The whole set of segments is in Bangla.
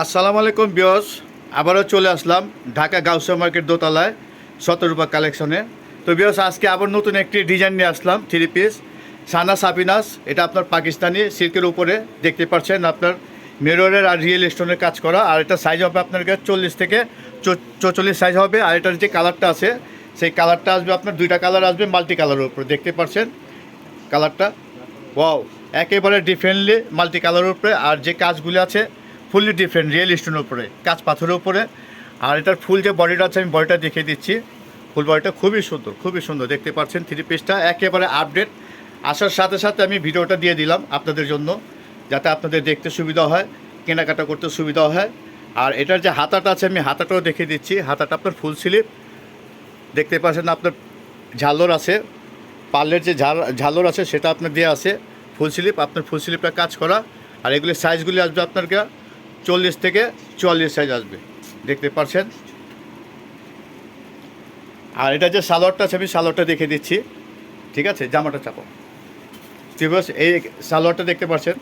আসসালামু আলাইকুম বিয়স আবারও চলে আসলাম ঢাকা গাউসা মার্কেট দোতলায় শতরূপা কালেকশনে। তো বিয়স আজকে আবার নতুন একটি ডিজাইন নিয়ে আসলাম থ্রি পিস সানা সাপিনাস, এটা আপনার পাকিস্তানি সিল্কের উপরে, দেখতে পাচ্ছেন আপনার মেররের আর রিয়েল স্টোনের কাজ করা। আর এটা সাইজ হবে আপনার কাছে চল্লিশ থেকে চৌচল্লিশ সাইজ হবে। আর এটার যে কালারটা আছে, সেই কালারটা আসবে আপনার দুইটা কালার আসবে মাল্টি কালারের উপরে। দেখতে পাচ্ছেন কালারটা ওয়াও একেবারে ডিফারেন্টলি মাল্টি কালারের উপরে। আর যে কাজগুলি আছে ফুললি ডিফারেন্ট রিয়েল স্টোনের উপরে কাজ পাথরের উপরে। আর এটার ফুল যে বডিটা আছে, আমি বডিটা দেখিয়ে দিচ্ছি। ফুল বডিটা খুবই সুন্দর খুবই সুন্দর, দেখতে পাচ্ছেন থ্রি পিসটা একেবারে আপডেট আসার সাথে সাথে আমি ভিডিওটা দিয়ে দিলাম আপনাদের জন্য, যাতে আপনাদের দেখতে সুবিধা হয়, কেনাকাটা করতে সুবিধা হয়। আর এটার যে হাতাটা আছে, আমি হাতাটাও দেখিয়ে দিচ্ছি। হাতাটা আপনার ফুল স্লিপ দেখতে পাচ্ছেন আপনার ঝালর আছে। পার্লের যে ঝাল, ঝালর আছে, সেটা আপনার দেওয়া আছে। ফুল স্লিপ আপনার ফুল স্লিপটা কাজ করা। আর এগুলি সাইজগুলি আসবে আপনার চল্লিশ থেকে চুয়াল্লিশ সাইজ আসবে। দেখতে পাচ্ছেন? আর এটা যে সালোয়ারটা আছে, আমি সালোয়ারটা দেখে দিচ্ছি। ঠিক আছে? জামাটা চাপো। টিবাস এই সালোয়ারটা দেখতে পাচ্ছেন?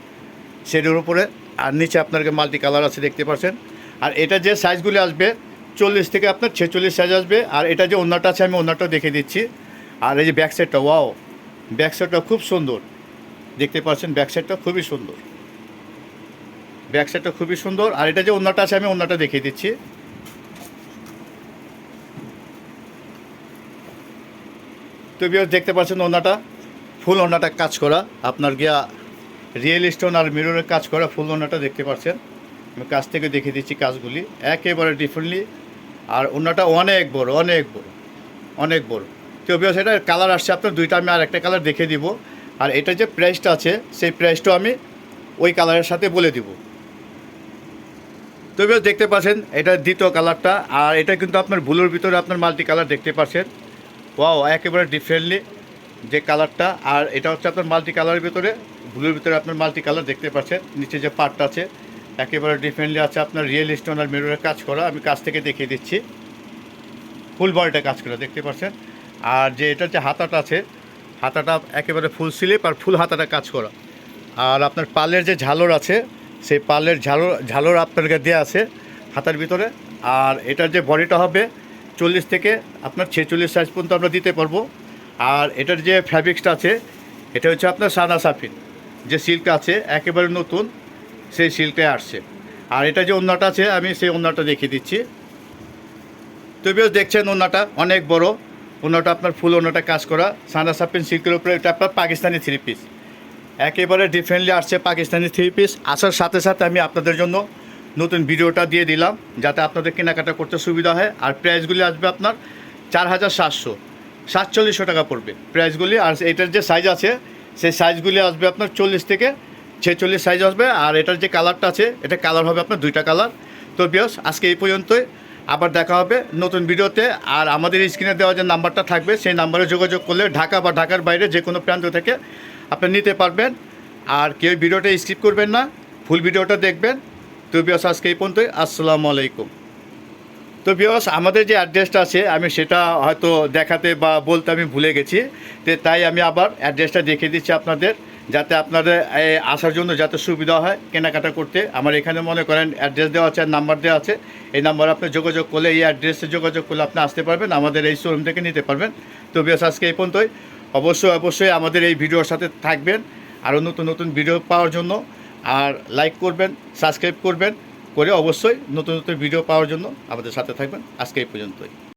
শেডের উপরে। আর নিচে আপনার মাল্টি কালার আছে, দেখতে পাচ্ছেন? আর এটা যে সাইজগুলি আসবে, চল্লিশ থেকে আপনার ছেচল্লিশ সাইজ আসবে। আর এটা যে অন্যটা আছে, আমি অন্যটা দেখে দিচ্ছি। আর এই যে ব্যাক সাইডটা ওয়াও ব্যাক সাইডটা খুব সুন্দর। দেখতে পাচ্ছেন? ব্যাক সাইডটা খুবই সুন্দর। ব্যাক সাইডটা খুবই সুন্দর। আর এটা যে অন্যটা আছে, আমি অন্যটা দেখিয়ে দিচ্ছি। তো বিয়ার দেখতে পাচ্ছেন ওনাটা ফুল ওনাটা কাজ করা। আপনার গিয়া রিয়েল স্টোন আর মিররের কাজ করা ফুল ওনাটা দেখতে পাচ্ছেন। আমি কাছ থেকে দেখিয়ে দিচ্ছি কাজগুলি। একেবারে ডিফারেন্টলি আর ওনাটা অনেক বড় অনেক বড় অনেক বড়। তো বিয়ার সেটা কালার আসছে আপনার দুইটা, আমি আর একটা কালার দেখে দিব। আর এটা যে প্রাইসটা আছে, সেই প্রাইসটাও আমি ওই কালারের সাথে বলে দিব। তবে দেখতে পাচ্ছেন, এটা দ্বিতীয় কালারটা, আর এটা কিন্তু আপনার ব্লুর ভিতরে আপনার মাল্টি কালার দেখতে পাচ্ছেন। ওয়াও, একেবারে ডিফারেন্টলি যে কালারটা, আর এটা হচ্ছে আপনার মাল্টি কালারের ভিতরে ব্লুর ভিতরে আপনার মাল্টি কালার দেখতে পাচ্ছেন, নিচে যে পার্টটা আছে, একেবারে ডিফারেন্টলি আছে আপনার রিয়েল স্টোন আর মেরুরের কাজ করা, আমি কাছ থেকে দেখিয়ে দিচ্ছি। ফুল বডিটা কাজ করা, দেখতে পাচ্ছেন? আর যে এটা যে হাতাটা আছে, হাতাটা একেবারে ফুল স্লিপ আর ফুল হাতাটা কাজ করা। আর আপনার পালের যে ঝালর আছে সেই পালের ঝালর ঝালর আপনার দেওয়া আছে হাতার ভিতরে। আর এটার যে বডিটা হবে চল্লিশ থেকে আপনার ছেচল্লিশ সাইজ পর্যন্ত আমরা দিতে পারব। আর এটার যে ফ্যাব্রিক্সটা আছে, এটা হচ্ছে আপনার সাদা সাফিন। যে সিল্ক আছে, একেবারে নতুন, সেই সিল্কে আসছে। আর এটা যে ওন্নাটা আছে, আমি সেই ওন্নাটা দেখিয়ে দিচ্ছি। তবেও দেখছেন ওন্নাটা অনেক বড়। ওন্নাটা আপনার ফুল ওন্নাটা কাজ করা। সাদা সাফিন সিল্কের উপরে এটা আপনার পাকিস্তানি থ্রি পিস একেবারে ডিফারেন্টলি আসছে পাকিস্তানি থ্রি পিস আসার সাথে সাথে আমি আপনাদের জন্য নতুন ভিডিওটা দিয়ে দিলাম, যাতে আপনাদের কেনাকাটা করতে সুবিধা হয়। আর প্রাইসগুলি আসবে আপনার চার হাজার সাতশো। সাতচল্লিশশো টাকা পড়বে প্রাইসগুলি আর এটার যে সাইজ আছে, সেই সাইজগুলি আসবে আপনার চল্লিশ থেকে ছেচল্লিশ সাইজ আসবে। আর এটার যে কালারটা আছে, এটা কালার হবে আপনার দুইটা কালার তো বিয়স আজকে এই পর্যন্তই। আবার দেখা হবে নতুন ভিডিওতে। আর আমাদের স্ক্রিনে দেওয়া যে নাম্বারটা থাকবে, সেই নাম্বারে যোগাযোগ করলে ঢাকা বা ঢাকার বাইরে যে কোনো প্রান্ত থেকে আপনি নিতে পারবেন। আর কেউ ভিডিওটা স্কিপ করবেন না ফুল ভিডিওটা দেখবেন। তো বিয়স আজকে এই পর্যন্তই। আসসালামু আলাইকুম। তো বিয়স আমাদের যে অ্যাড্রেসটা আছে, আমি সেটা হয়তো দেখাতে বা বলতে আমি ভুলে গেছি। তো তাই আমি আবার অ্যাড্রেসটা দেখিয়ে দিচ্ছি আপনাদের, যাতে আপনাদের আসার জন্য যাতে সুবিধা হয় কেনাকাটা করতে। আমার এখানে মনে করেন অ্যাড্রেস দেওয়া আছে আর নাম্বার দেওয়া আছে। এই নাম্বারে আপনি যোগাযোগ করলে, এই অ্যাড্রেসে যোগাযোগ করলে আপনি আসতে পারবেন। আমাদের এই শোরুম থেকে নিতে পারবেন। তো বিয়স আজকে এই পর্যন্তই। অবশ্যই অবশ্যই আমাদের এই ভিডিওর সাথে থাকবেন। আরও নতুন নতুন ভিডিও পাওয়ার জন্য। আর লাইক করবেন সাবস্ক্রাইব করবেন, করে অবশ্যই নতুন নতুন ভিডিও পাওয়ার জন্য আমাদের সাথে থাকবেন। আজকে এই পর্যন্তই।